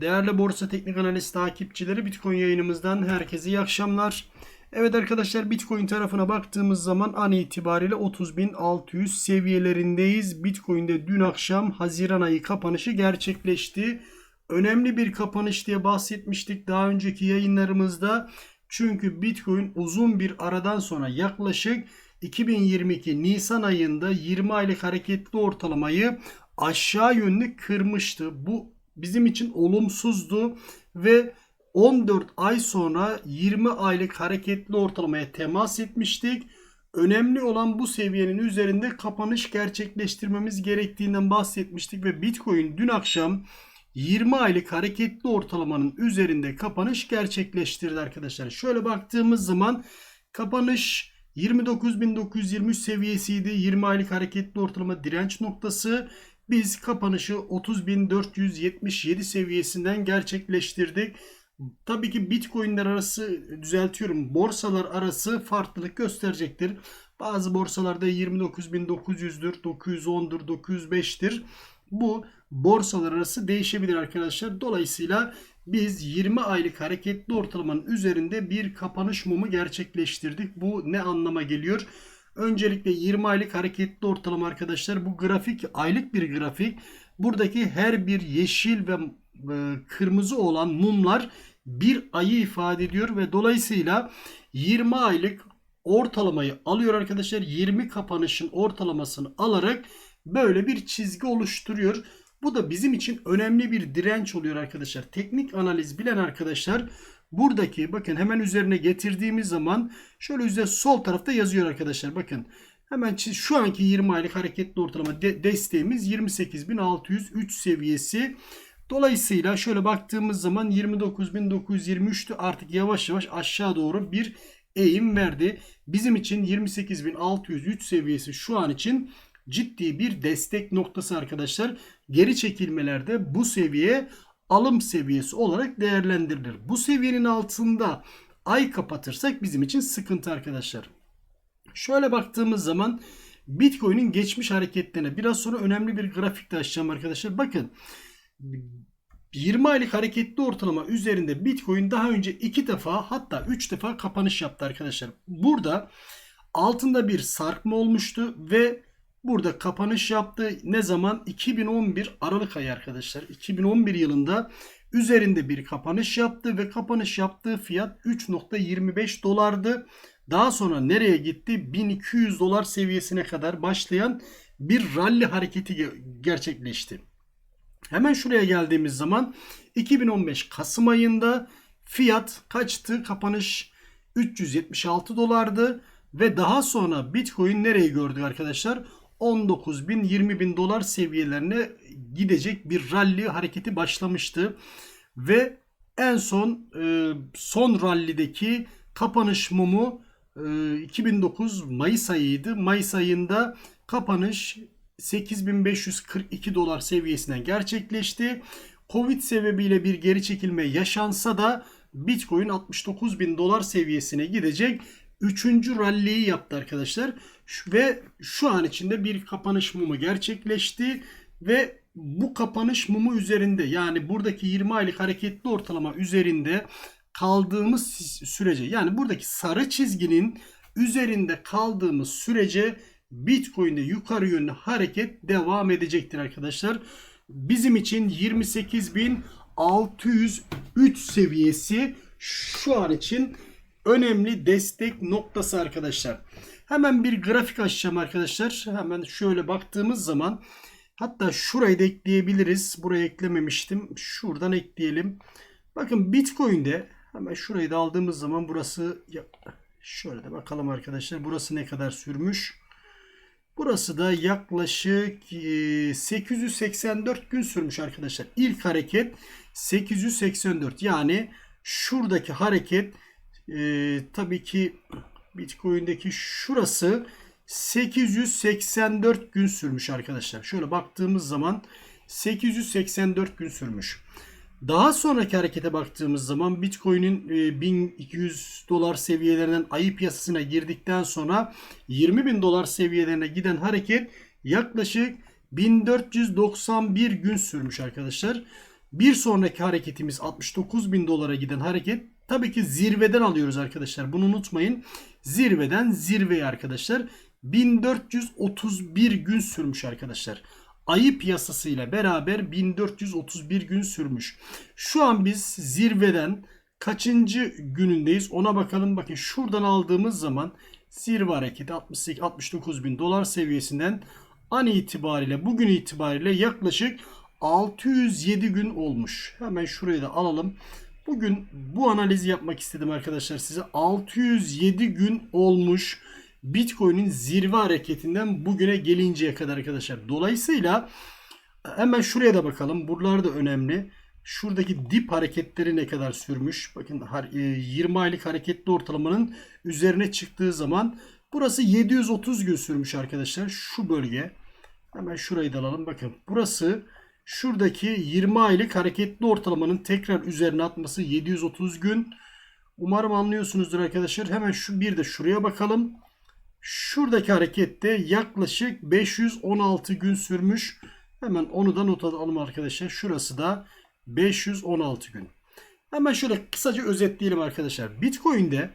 Değerli Borsa Teknik Analiz takipçileri Bitcoin yayınımızdan herkese iyi akşamlar. Evet arkadaşlar Bitcoin tarafına baktığımız zaman an itibariyle 30.600 seviyelerindeyiz. Bitcoin'de dün akşam Haziran ayı kapanışı gerçekleşti. Önemli bir kapanış diye bahsetmiştik daha önceki yayınlarımızda. Çünkü Bitcoin uzun bir aradan sonra yaklaşık 2022 Nisan ayında 20 aylık hareketli ortalamayı aşağı yönlü kırmıştı. Bu bizim için olumsuzdu ve 14 ay sonra 20 aylık hareketli ortalamaya temas etmiştik. Önemli olan bu seviyenin üzerinde kapanış gerçekleştirmemiz gerektiğinden bahsetmiştik ve Bitcoin dün akşam 20 aylık hareketli ortalamanın üzerinde kapanış gerçekleştirdi arkadaşlar. Şöyle baktığımız zaman kapanış 29.923 seviyesiydi. 20 aylık hareketli ortalama direnç noktası. Biz kapanışı 30.477 seviyesinden gerçekleştirdik. Tabii ki Bitcoin'ler arası düzeltiyorum. Borsalar arası farklılık gösterecektir. Bazı borsalarda 29.900'dür, 910'dur, 905'tir. Bu borsalar arası değişebilir arkadaşlar. Dolayısıyla biz 20 aylık hareketli ortalamanın üzerinde bir kapanış mumu gerçekleştirdik. Bu ne anlama geliyor? Öncelikle 20 aylık hareketli ortalama arkadaşlar bu grafik aylık bir grafik. Buradaki her bir yeşil ve e, kırmızı olan mumlar bir ayı ifade ediyor ve dolayısıyla 20 aylık ortalamayı alıyor arkadaşlar. 20 kapanışın ortalamasını alarak böyle bir çizgi oluşturuyor. Bu da bizim için önemli bir direnç oluyor arkadaşlar. Teknik analiz bilen arkadaşlar buradaki bakın hemen üzerine getirdiğimiz zaman şöyle üzerine sol tarafta yazıyor arkadaşlar. Bakın hemen şu anki 20 aylık hareketli ortalama de desteğimiz 28.603 seviyesi. Dolayısıyla şöyle baktığımız zaman 29.923'tü artık yavaş yavaş aşağı doğru bir eğim verdi. Bizim için 28.603 seviyesi şu an için ciddi bir destek noktası arkadaşlar. Geri çekilmelerde bu seviye alım seviyesi olarak değerlendirilir. Bu seviyenin altında ay kapatırsak bizim için sıkıntı arkadaşlar. Şöyle baktığımız zaman Bitcoin'in geçmiş hareketlerine biraz sonra önemli bir grafik de açacağım arkadaşlar. Bakın 20 aylık hareketli ortalama üzerinde Bitcoin daha önce 2 defa hatta 3 defa kapanış yaptı arkadaşlar. Burada altında bir sarkma olmuştu ve burada kapanış yaptı. Ne zaman? 2011 Aralık ayı arkadaşlar. 2011 yılında üzerinde bir kapanış yaptı ve kapanış yaptığı fiyat 3.25 dolardı. Daha sonra nereye gitti? 1200 dolar seviyesine kadar başlayan bir rally hareketi gerçekleşti. Hemen şuraya geldiğimiz zaman 2015 Kasım ayında fiyat kaçtı? Kapanış 376 dolardı ve daha sonra Bitcoin nereyi gördük arkadaşlar? 19 bin 20 bin dolar seviyelerine gidecek bir rally hareketi başlamıştı. Ve en son e, son rallideki kapanış mumu e, 2009 Mayıs ayıydı. Mayıs ayında kapanış 8542 dolar seviyesinden gerçekleşti. Covid sebebiyle bir geri çekilme yaşansa da Bitcoin 69 bin dolar seviyesine gidecek. Üçüncü rally'yi yaptı arkadaşlar. Ve şu an içinde bir kapanış mumu gerçekleşti. Ve bu kapanış mumu üzerinde yani buradaki 20 aylık hareketli ortalama üzerinde kaldığımız sürece yani buradaki sarı çizginin üzerinde kaldığımız sürece Bitcoin'de yukarı yönlü hareket devam edecektir arkadaşlar. Bizim için 28.603 seviyesi şu an için önemli destek noktası arkadaşlar. Hemen bir grafik açacağım arkadaşlar. Hemen şöyle baktığımız zaman hatta şurayı da ekleyebiliriz. Buraya eklememiştim. Şuradan ekleyelim. Bakın Bitcoin'de hemen şurayı da aldığımız zaman burası şöyle de bakalım arkadaşlar. Burası ne kadar sürmüş? Burası da yaklaşık 884 gün sürmüş arkadaşlar. İlk hareket 884 yani şuradaki hareket e, tabii ki Bitcoin'deki şurası 884 gün sürmüş arkadaşlar. Şöyle baktığımız zaman 884 gün sürmüş. Daha sonraki harekete baktığımız zaman Bitcoin'in 1200 e, dolar seviyelerinden ayı piyasasına girdikten sonra 20 bin dolar seviyelerine giden hareket yaklaşık 1491 gün sürmüş arkadaşlar. Bir sonraki hareketimiz 69 bin dolara giden hareket. Tabii ki zirveden alıyoruz arkadaşlar. Bunu unutmayın. Zirveden zirveye arkadaşlar. 1431 gün sürmüş arkadaşlar. Ayı piyasasıyla beraber 1431 gün sürmüş. Şu an biz zirveden kaçıncı günündeyiz ona bakalım. Bakın şuradan aldığımız zaman zirve hareketi 68 69 bin dolar seviyesinden an itibariyle bugün itibariyle yaklaşık 607 gün olmuş. Hemen şurayı da alalım. Bugün bu analizi yapmak istedim arkadaşlar size. 607 gün olmuş Bitcoin'in zirve hareketinden bugüne gelinceye kadar arkadaşlar. Dolayısıyla hemen şuraya da bakalım. Buralar da önemli. Şuradaki dip hareketleri ne kadar sürmüş? Bakın 20 aylık hareketli ortalamanın üzerine çıktığı zaman burası 730 gün sürmüş arkadaşlar. Şu bölge. Hemen şurayı da alalım. Bakın burası şuradaki 20 aylık hareketli ortalamanın tekrar üzerine atması 730 gün. Umarım anlıyorsunuzdur arkadaşlar. Hemen şu bir de şuraya bakalım. Şuradaki harekette yaklaşık 516 gün sürmüş. Hemen onu da not alalım arkadaşlar. Şurası da 516 gün. Hemen şöyle kısaca özetleyelim arkadaşlar. Bitcoin'de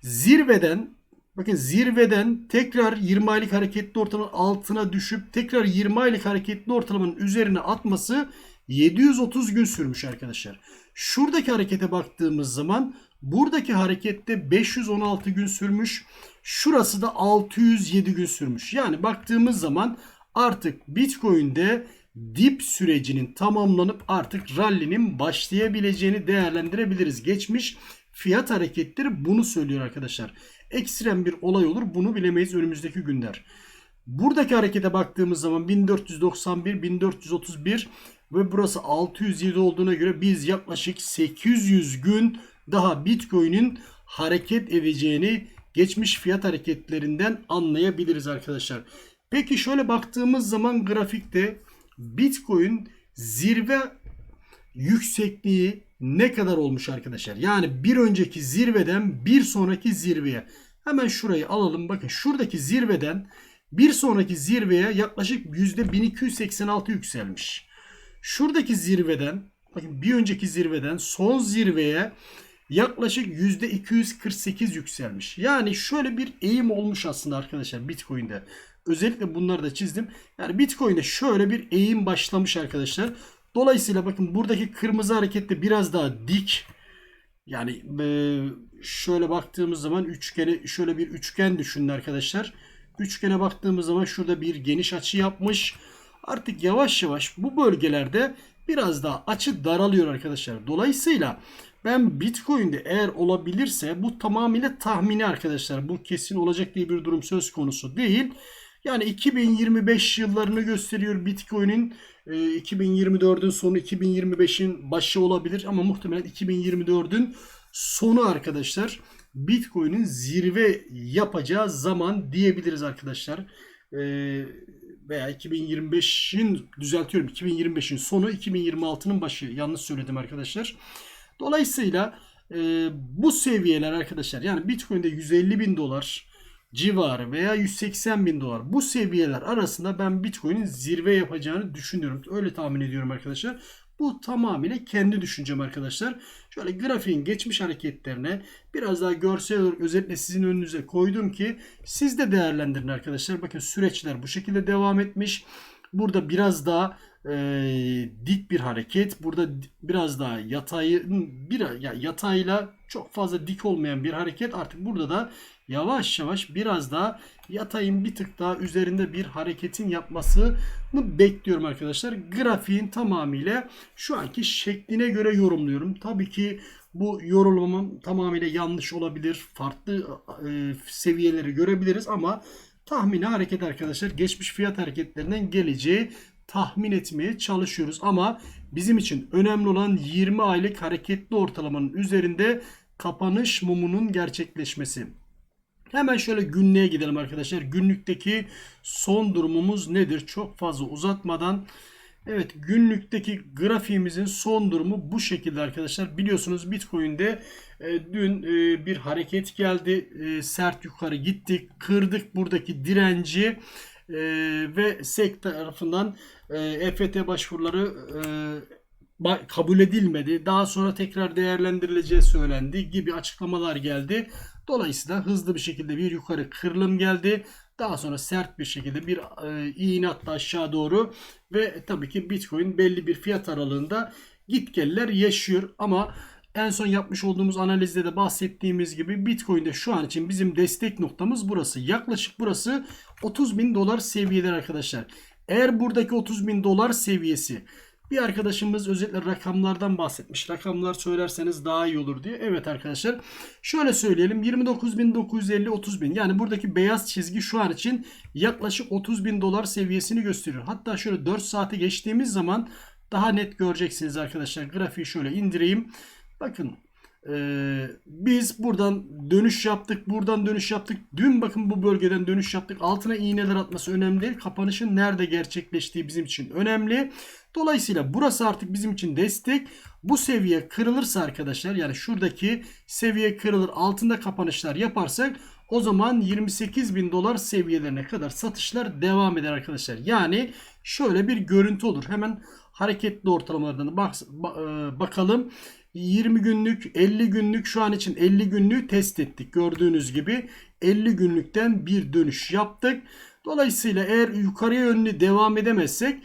zirveden bakın zirveden tekrar 20 aylık hareketli ortalamanın altına düşüp tekrar 20 aylık hareketli ortalamanın üzerine atması 730 gün sürmüş arkadaşlar. Şuradaki harekete baktığımız zaman buradaki harekette 516 gün sürmüş. Şurası da 607 gün sürmüş. Yani baktığımız zaman artık Bitcoin'de dip sürecinin tamamlanıp artık rally'nin başlayabileceğini değerlendirebiliriz. Geçmiş fiyat hareketleri bunu söylüyor arkadaşlar. Ekstrem bir olay olur bunu bilemeyiz önümüzdeki günler. Buradaki harekete baktığımız zaman 1491, 1431 ve burası 607 olduğuna göre biz yaklaşık 800 gün daha Bitcoin'in hareket edeceğini geçmiş fiyat hareketlerinden anlayabiliriz arkadaşlar. Peki şöyle baktığımız zaman grafikte Bitcoin zirve yüksekliği ne kadar olmuş arkadaşlar? Yani bir önceki zirveden bir sonraki zirveye. Hemen şurayı alalım. Bakın şuradaki zirveden bir sonraki zirveye yaklaşık %1286 yükselmiş. Şuradaki zirveden bakın bir önceki zirveden son zirveye yaklaşık %248 yükselmiş. Yani şöyle bir eğim olmuş aslında arkadaşlar Bitcoin'de. Özellikle bunları da çizdim. Yani Bitcoin'de şöyle bir eğim başlamış arkadaşlar. Dolayısıyla bakın buradaki kırmızı harekette biraz daha dik. Yani şöyle baktığımız zaman üçgeni şöyle bir üçgen düşünün arkadaşlar. Üçgene baktığımız zaman şurada bir geniş açı yapmış. Artık yavaş yavaş bu bölgelerde biraz daha açı daralıyor arkadaşlar. Dolayısıyla ben Bitcoin'de eğer olabilirse bu tamamıyla tahmini arkadaşlar. Bu kesin olacak diye bir durum söz konusu değil. Yani 2025 yıllarını gösteriyor Bitcoin'in. 2024'ün sonu 2025'in başı olabilir ama muhtemelen 2024'ün sonu arkadaşlar. Bitcoin'in zirve yapacağı zaman diyebiliriz arkadaşlar. Ee, veya 2025'in düzeltiyorum 2025'in sonu 2026'nın başı yanlış söyledim arkadaşlar. Dolayısıyla e, bu seviyeler arkadaşlar yani Bitcoin'de 150 bin dolar civarı veya 180 bin dolar bu seviyeler arasında ben Bitcoin'in zirve yapacağını düşünüyorum. Öyle tahmin ediyorum arkadaşlar. Bu tamamıyla kendi düşüncem arkadaşlar. Şöyle grafiğin geçmiş hareketlerine biraz daha görsel olarak özetle sizin önünüze koydum ki siz de değerlendirin arkadaşlar. Bakın süreçler bu şekilde devam etmiş. Burada biraz daha e, dik bir hareket. Burada biraz daha yatayın bir ya yatayla çok fazla dik olmayan bir hareket. Artık burada da yavaş yavaş biraz daha yatayın bir tık daha üzerinde bir hareketin yapmasını bekliyorum arkadaşlar. Grafiğin tamamıyla şu anki şekline göre yorumluyorum. Tabii ki bu yorumlamam tamamıyla yanlış olabilir. Farklı e, seviyeleri görebiliriz ama tahmini hareket arkadaşlar geçmiş fiyat hareketlerinden geleceği tahmin etmeye çalışıyoruz. Ama bizim için önemli olan 20 aylık hareketli ortalamanın üzerinde kapanış mumunun gerçekleşmesi. Hemen şöyle günlüğe gidelim arkadaşlar. Günlükteki son durumumuz nedir? Çok fazla uzatmadan Evet günlükteki grafiğimizin son durumu bu şekilde arkadaşlar. Biliyorsunuz Bitcoin'de e, dün e, bir hareket geldi. E, sert yukarı gittik. Kırdık buradaki direnci. E, ve SEC tarafından e, EFT başvuruları e, kabul edilmedi. Daha sonra tekrar değerlendirileceği söylendi gibi açıklamalar geldi. Dolayısıyla hızlı bir şekilde bir yukarı kırılım geldi. Daha sonra sert bir şekilde bir e, iğne attı aşağı doğru ve tabii ki Bitcoin belli bir fiyat aralığında gitgeller yaşıyor ama en son yapmış olduğumuz analizde de bahsettiğimiz gibi Bitcoin'de şu an için bizim destek noktamız burası. Yaklaşık burası 30 bin dolar seviyeler arkadaşlar. Eğer buradaki 30 bin dolar seviyesi bir arkadaşımız özellikle rakamlardan bahsetmiş. Rakamlar söylerseniz daha iyi olur diye. Evet arkadaşlar. Şöyle söyleyelim. 29.950 30 bin. Yani buradaki beyaz çizgi şu an için yaklaşık 30 bin dolar seviyesini gösteriyor. Hatta şöyle 4 saate geçtiğimiz zaman daha net göreceksiniz arkadaşlar. Grafiği şöyle indireyim. Bakın ee, biz buradan dönüş yaptık. Buradan dönüş yaptık. Dün bakın bu bölgeden dönüş yaptık. Altına iğneler atması önemli değil. Kapanışın nerede gerçekleştiği bizim için önemli. Dolayısıyla burası artık bizim için destek. Bu seviye kırılırsa arkadaşlar yani şuradaki seviye kırılır altında kapanışlar yaparsak o zaman 28 bin dolar seviyelerine kadar satışlar devam eder arkadaşlar. Yani şöyle bir görüntü olur. Hemen hareketli ortalamalardan e, bakalım. 20 günlük, 50 günlük şu an için 50 günlüğü test ettik. Gördüğünüz gibi 50 günlükten bir dönüş yaptık. Dolayısıyla eğer yukarıya yönlü devam edemezsek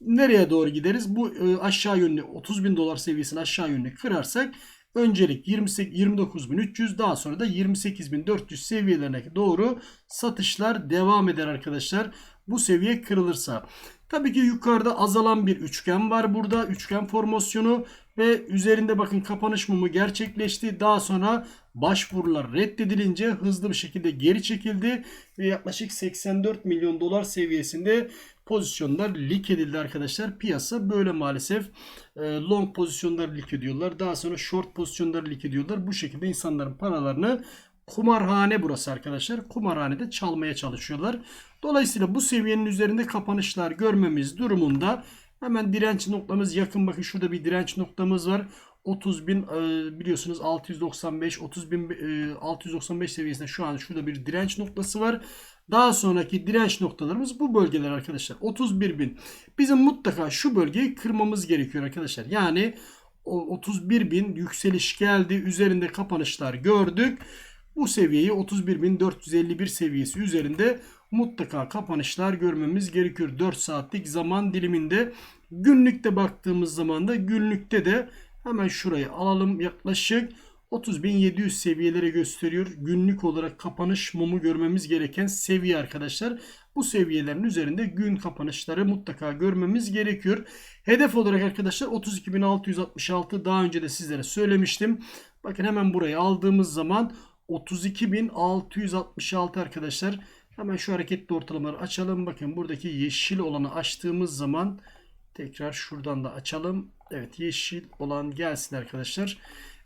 nereye doğru gideriz? Bu e, aşağı yönlü 30 bin dolar seviyesini aşağı yönlü kırarsak öncelik 28 29.300 daha sonra da 28.400 seviyelerine doğru satışlar devam eder arkadaşlar. Bu seviye kırılırsa. Tabii ki yukarıda azalan bir üçgen var burada. Üçgen formasyonu ve üzerinde bakın kapanış mumu gerçekleşti. Daha sonra başvurular reddedilince hızlı bir şekilde geri çekildi ve yaklaşık 84 milyon dolar seviyesinde pozisyonlar lik edildi arkadaşlar. Piyasa böyle maalesef e, long pozisyonları lik ediyorlar. Daha sonra short pozisyonları lik ediyorlar. Bu şekilde insanların paralarını kumarhane burası arkadaşlar. Kumarhanede çalmaya çalışıyorlar. Dolayısıyla bu seviyenin üzerinde kapanışlar görmemiz durumunda hemen direnç noktamız yakın. Bakın şurada bir direnç noktamız var. 30 bin e, biliyorsunuz 695 30 bin e, 695 seviyesinde şu an şurada bir direnç noktası var. Daha sonraki direnç noktalarımız bu bölgeler arkadaşlar. 31 bin. Bizim mutlaka şu bölgeyi kırmamız gerekiyor arkadaşlar. Yani o 31 bin yükseliş geldi. Üzerinde kapanışlar gördük. Bu seviyeyi 31.451 seviyesi üzerinde mutlaka kapanışlar görmemiz gerekiyor. 4 saatlik zaman diliminde. Günlükte baktığımız zaman da günlükte de hemen şurayı alalım yaklaşık 30.700 seviyelere gösteriyor. Günlük olarak kapanış mumu görmemiz gereken seviye arkadaşlar. Bu seviyelerin üzerinde gün kapanışları mutlaka görmemiz gerekiyor. Hedef olarak arkadaşlar 32.666 daha önce de sizlere söylemiştim. Bakın hemen burayı aldığımız zaman 32.666 arkadaşlar. Hemen şu hareketli ortalamaları açalım. Bakın buradaki yeşil olanı açtığımız zaman tekrar şuradan da açalım. Evet yeşil olan gelsin arkadaşlar.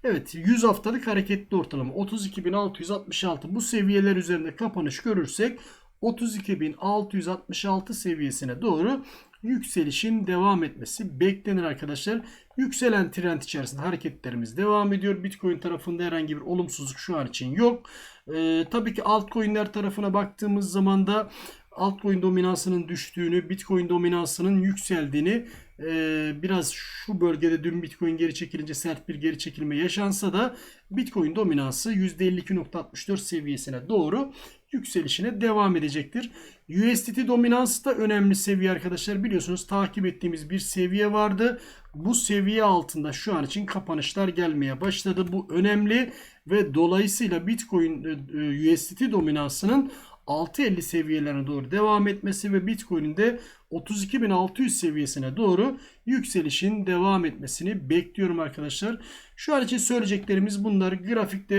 Evet 100 haftalık hareketli ortalama 32.666 bu seviyeler üzerinde kapanış görürsek 32.666 seviyesine doğru yükselişin devam etmesi beklenir arkadaşlar. Yükselen trend içerisinde hareketlerimiz devam ediyor. Bitcoin tarafında herhangi bir olumsuzluk şu an için yok. Ee, tabii ki altcoin'ler tarafına baktığımız zaman da altcoin dominansının düştüğünü, Bitcoin dominansının yükseldiğini e, biraz şu bölgede dün Bitcoin geri çekilince sert bir geri çekilme yaşansa da Bitcoin dominansı %52.64 seviyesine doğru yükselişine devam edecektir. USDT dominansı da önemli seviye arkadaşlar. Biliyorsunuz takip ettiğimiz bir seviye vardı. Bu seviye altında şu an için kapanışlar gelmeye başladı. Bu önemli ve dolayısıyla Bitcoin e, USDT dominansının 6.50 seviyelerine doğru devam etmesi ve Bitcoin'in de 32.600 seviyesine doğru yükselişin devam etmesini bekliyorum arkadaşlar. Şu an için söyleyeceklerimiz bunlar. Grafikte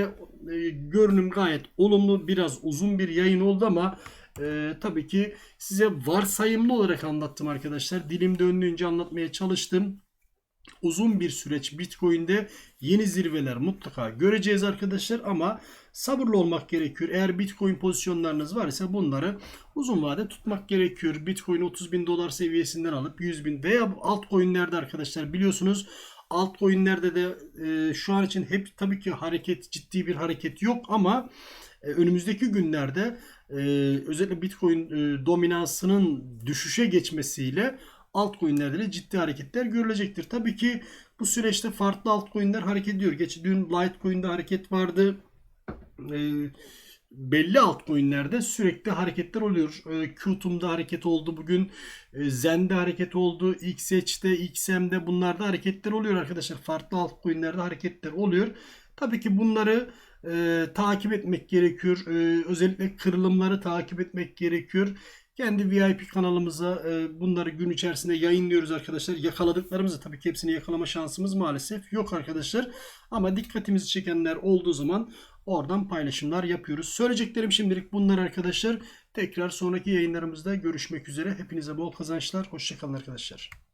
e, görünüm gayet olumlu. Biraz uzun bir yayın oldu ama e, tabii ki size varsayımlı olarak anlattım arkadaşlar. Dilim döndüğünce anlatmaya çalıştım uzun bir süreç Bitcoin'de yeni zirveler mutlaka göreceğiz arkadaşlar ama sabırlı olmak gerekiyor. Eğer Bitcoin pozisyonlarınız varsa bunları uzun vade tutmak gerekiyor. Bitcoin 30 bin dolar seviyesinden alıp 100 bin veya altcoin'lerde arkadaşlar biliyorsunuz altcoin'lerde de e, şu an için hep tabii ki hareket ciddi bir hareket yok ama e, önümüzdeki günlerde e, özellikle Bitcoin e, dominansının düşüşe geçmesiyle altcoin'lerde de ciddi hareketler görülecektir. Tabii ki bu süreçte farklı altcoin'ler hareket ediyor. Geç dün Litecoin'de hareket vardı. Ee, belli altcoin'lerde sürekli hareketler oluyor. Ee, Qtum'da hareket oldu bugün. Ee, Zen'de hareket oldu. XH'de, XM'de bunlarda hareketler oluyor arkadaşlar. Farklı altcoin'lerde hareketler oluyor. Tabii ki bunları e, takip etmek gerekiyor. E, özellikle kırılımları takip etmek gerekiyor. Kendi VIP kanalımıza e, bunları gün içerisinde yayınlıyoruz arkadaşlar. Yakaladıklarımızı tabii ki hepsini yakalama şansımız maalesef yok arkadaşlar. Ama dikkatimizi çekenler olduğu zaman oradan paylaşımlar yapıyoruz. Söyleyeceklerim şimdilik bunlar arkadaşlar. Tekrar sonraki yayınlarımızda görüşmek üzere. Hepinize bol kazançlar. Hoşçakalın arkadaşlar.